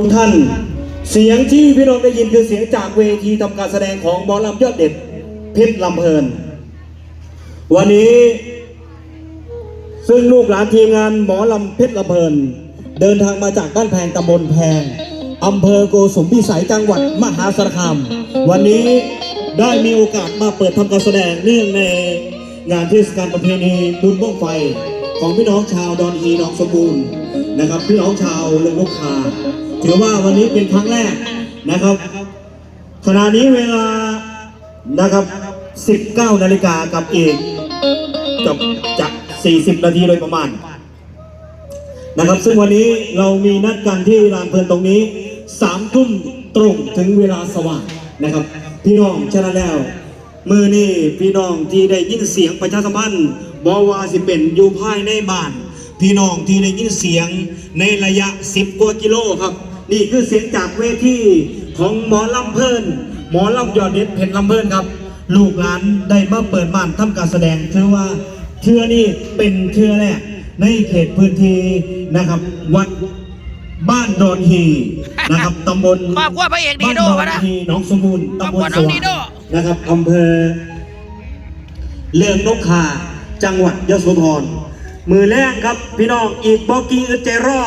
ทุกท่าน เสียงที่พี่น้องได้ยินคือเสียงจากเวทีทำการแสดงของหมอลำยอดเด็ดเพชรลำเพลิน วันนี้ ซึ่งลูกหลานทีมงานหมอลำเพชรลำเพลิน เดินทางมาจากบ้านแพงตำบลแพงอำเภอโกสุมพิสัยจังหวัดมหาสารคามวันนี้ได้มีโอกาสมาเปิดทำการแสดงเนื่องในงานเทศกาลประเพณีบุญบ้องไฟของพี่น้องชาวดอนฮีหนองสมบูรณ์นะครับพี่น้องชาวเรืองลูกคา ถือว่าวันนี้เป็นครั้งแรกนะครับ ขณะนี้เวลานะครับ 19 นาฬิกากับอีกกับจาก 40 นาทีโดยประมาณ นะครับ ซึ่งวันนี้เรามีนัดกันที่ลานเพลินตรงนี้3ทุ่มตรงถึงเวลาสว่างนะครับ พี่น้องฉะนั้นแล้ว มือนี่พี่น้องที่ได้ยินเสียงประชาสัมพันธ์บอว่าสิเป็นอยู่ภายในบ้าน พี่น้องที่ได้ยินเสียงในระยะ 10กว่ากิโลครับ นี่คือเสียงจากเวทีของหมอลำเพลิน หมอลำยอดเด็ดเพชรลำเพลินครับ ลูกหลานได้มาเปิดบ้านทำการแสดงถือว่าเทือนี่เป็นเทือแรกในเขตพื้นที่นะครับ วัดบ้านดอนฮีนะครับตำบลครอบครัวพระเอกดีบ้านโดดอวะนนะฮีหนองสมบูรณ์ครอบตำบครัลวสน้องว่าดีงโดนะครับอำเภอเลืองนกขาจังหวัดยโสธรมือแรกครับพี่น้องอีกบอกกี้อึดใจรอ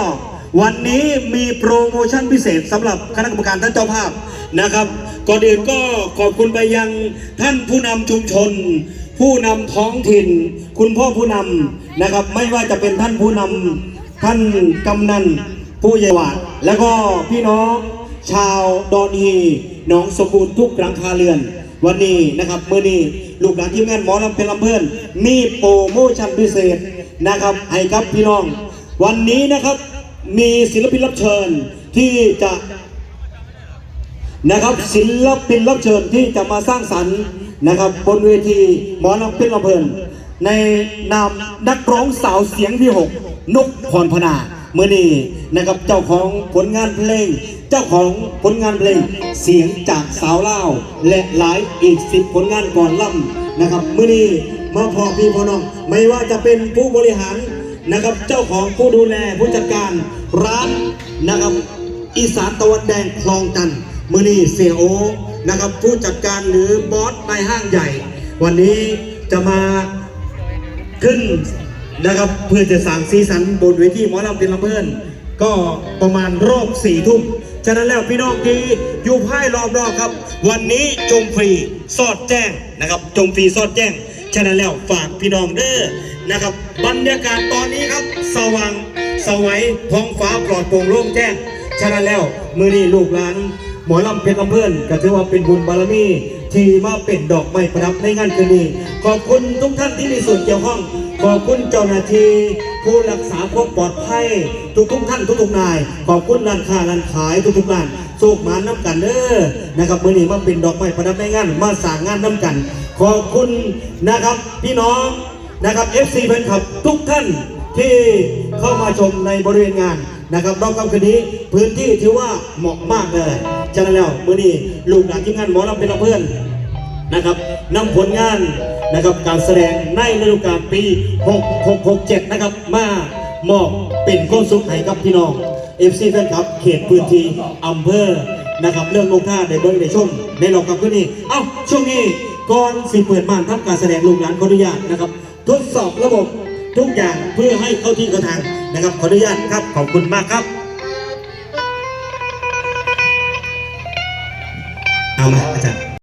วันนี้มีโปรโมชั่นพิเศษสำหรับคณะกรรมการท่านเจ้าภาพนะครับ ก่อนอื่นก็ขอบคุณไปยังท่านผู้นำชุมชน ผู้นำท้องถิ่น คุณพ่อผู้นำนะครับ ไม่ว่าจะเป็นท่านผู้นำท่านกำนันผู้ใหญ่หวาดแล้วก็พี่น้องชาวดอนฮีหนองสมบูรณ์ทุกหลังคาเรือน วันนี้นะครับเมื่อนี้ลูกหลานที่แมงานหมอลำเป็นลำเพื่อนมีโปรโมชั่นพิเศษนะครับให้กับพี่น้อง วันนี้นะครับ มีศิลปินรับเชิญที่จะนะครับศิลปินรับเชิญที่จะมาสร้างสรรค์นะครับ บนเวทีหมอลำเป็นลำเพลิน ในนามนักร้องสาวเสียงที่หกนกพรพนาเมื่อนี้นะครับเจ้าของผลงานเพลง เจ้าของผลงานเพลงเสียงจากสาวเล่าและหลายอีกสิบผลงานก่อนล่ำนะครับเมื่อนี้มาพอพี่พอน้องไม่ว่าจะเป็นผู้บริหาร นะครับ เจ้าของผู้ดูแลผู้จัดการร้านนะครับ อีสานตะวันแดงคลองจันทน์มือนี้เสียโอนะครับ ผู้จัดการหรือบอสในห้างใหญ่ วันนี้จะมาขึ้นนะครับเพื่อจะสั่งซีสันบนเวทีหมอลำเป็นลำเพื่อนก็ประมาณรอบสี่ทุ่มฉะนั้นแล้วพี่น้องที่อยู่ภายรอบนอกครับ วันนี้จงฟรีสอดแจ้งนะครับ จงฟรีสอดแจ้งฉะนั้นแล้วฝากพี่น้องเด้อ นะครับ บรรยากาศตอนนี้ครับ สว่างสวัยท้องฟ้าปลอดโปร่งโล่งแจ้งฉะนั้นแล้วมือนี้ลูกหลานหมอลำเพชรลำเพื่อนก็ถือว่าเป็นบุญบารมีที่มาเป็นดอกไม้ประดับในงานคืนนี้ ขอบคุณทุกท่านที่มีส่วนเกี่ยวข้อง ขอบคุณเจ้าหน้าที่ผู้รักษาความปลอดภัย ทุกทุกท่านทุกทุกนาย ขอบคุณร้านค้าร้านขายทุกทุกร้านโชคหมาน้ำกันเด้อนะครับมือนี้มาเป็นดอกไม้ประดับในงานมาสร้างงานน้ำกัน ขอบคุณนะครับพี่น้อง นะครับ FC แฟนคลับทุกท่านที่เข้ามาชมในบริเวณงานนะครับรอบค่ำคืนนี้พื้นที่ถือว่าเหมาะมากเลยฉะนั้นแล้วมื่อนี้ลูกหลานทีมงานหมอลำเป็นเพื่อนนะครับนำผลงานนะครับการแสดงในฤดูกาลปี 6667 นะครับมามอบเป็นความสุขให้กับพี่น้อง FC แฟนคลับเขตพื้นที่อำเภอนะครับเรื่องลงท่าในเบิ้งในช่วงในรอบกับคืนนี้เอ้าช่วงนี้ก่อนสิเปิดบ้านทำการแสดงลูกหลานขออนุญาตนะครับ ทดสอบระบบทุกอย่างเพื่อให้เข้าที่เข้าทางนะครับ ขออนุญาตครับ ขอบคุณมากครับ เอามาอาจารย์